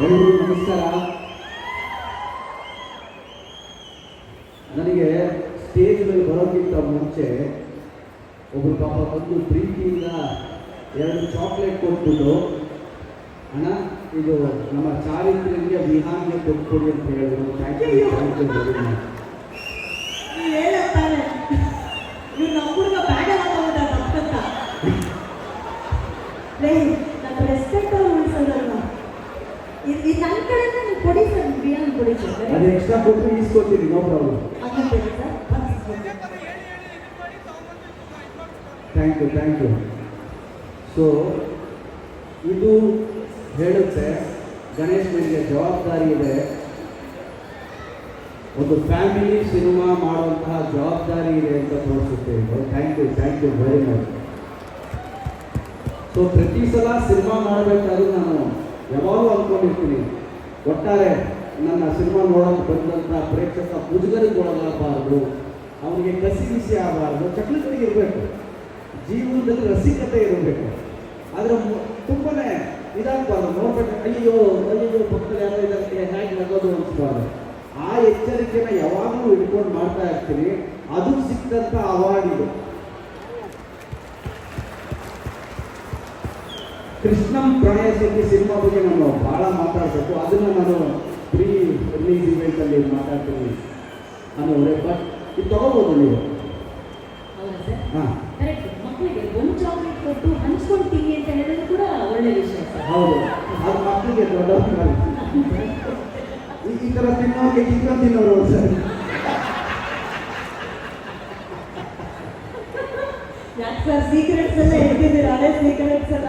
ಎಲ್ರಿಗೂ ನಮಸ್ಕಾರ ನನಗೆ ಸ್ಟೇಜ್ ಮೇಲೆ ಬರೋಕ್ಕಿಂತ ಮುಂಚೆ ಒಬ್ಬರು ಪಾಪ ಬಂದು ಪ್ರೀತಿಯಿಂದ ಎರಡು ಚಾಕ್ಲೇಟ್ ಕೊಟ್ಬಿಟ್ಟು ಅಣ್ಣ ಇದು ನಮ್ಮ ಚಾರಿತ್ರಿಗೆ ವಿಹಾನ್ಗೆ ಕೊಟ್ಕೊಡಿ ಅಂತ ಹೇಳಿದ್ರು. ಥ್ಯಾಂಕ್ ಯು ಇದು ಇದು ನನ್ನ ಕಡೆಯಿಂದ ನೀವು ಕೊಡಿ ಸರ್ ಕೊಡಿ ಸರ್ ಅದು ಎಕ್ಸ್ಟ್ರಾ ಕೊಟ್ಟು ಈಸ್ಕೊತೀನಿ no problem sir thank you thank you so ಇದು ಹೇಳುತ್ತೆ ಗಣೇಶ್ ನನಗೆ ಜವಾಬ್ದಾರಿ ಇದೆ. ಒಂದು ಫ್ಯಾಮಿಲಿ ಸಿನಿಮಾ ಮಾಡುವಂತಹ ಜವಾಬ್ದಾರಿ ಇದೆ ಅಂತ ತೋರಿಸುತ್ತೆ ಇದು. Thank you thank you very much so ಪ್ರತಿ ಸಲ ಸಿನಿಮಾ ಮಾಡಬೇಕಾದ್ರೆ ನಾನು ಯಾವಾಗಲೂ ಒಟ್ಟಾರೆ ನನ್ನ ಸಿನಿಮಾ ನೋಡೋಕೆ ಬಂದಂಥ ಪ್ರೇಕ್ಷಕ ಮುಜುಗರಿಗೊಳಗಾಗಬಾರ್ದು ಅವನಿಗೆ ಕಸಿ ಬಿಸಿ ಆಗಬಾರ್ದು ಚಕ್ಲಕರಿಗೆ ಇರಬೇಕು. ಜೀವನದಲ್ಲಿ ರಸಿಕತೆ ಇರಬೇಕು. ಆದರೆ ತುಂಬಾ ಇದಾಗಬಾರ್ದು. ನೋಡ್ಬೇಕು, ಅಯ್ಯೋ ಅಯ್ಯೋ ಪಕ್ಕದಲ್ಲಿ ಯಾರೋ ಇದಕ್ಕೆ ಹೇಗೆ ನಗೋದು ಅನಿಸ್ಬಾರ್ದು. ಆ ಎಚ್ಚರಿಕೆನ ಯಾವಾಗಲೂ ಇಟ್ಕೊಂಡು ಮಾಡ್ತಾ ಇರ್ತೀನಿ. ಅದು ಸಿಕ್ಕಂಥ ಅವಾರ್ಡ್ ಇದು. ಕೃಷ್ಣಂ ಪ್ರಣಯ ಸಖಿ ಸಿನಿಮಾ ಬಗ್ಗೆ ನಾನು ಭಾಳ ಮಾತಾಡಬೇಕು. ಅದನ್ನು ನಾನು ಪ್ರೀ ರಿಲೀಸ್ ಇವೆಂಟಲ್ಲಿ ಮಾತಾಡ್ತೀನಿ ನಾನು ಬಟ್ ಇದು ತಗೋಬೋದು ನೀವು. ಹಾಂ. ಮಕ್ಕಳಿಗೆ ಒಂದು ಚಾಕ್ಲೇಟ್ ಕೊಟ್ಟು ಹಂಚ್ಕೊಂಡು ತಿನ್ನಿ ಅಂತ ಹೇಳಿದ್ರು ಕೂಡ ಒಳ್ಳೆ ವಿಷಯ ಸರ್. ಹೌದು. ಅದು ಮಕ್ಕಳಿಗೆ ದೊಡ್ಡ ಈ ಥರ ತಿನ್ನೋಕೆ ಕಿತ್ಕೊಂಡು ತಿನ್ನೋರು ಸರ್. ಯಾಕೆ ಸರ್ ಸೀಕ್ರೆಟ್ಸ್ ಎಲ್ಲ ಹೇಳ್ತಿದ್ದೀರಾ? ಹಳೆ ಸೀಕ್ರೆಟ್ಸ್ ಎಲ್ಲ?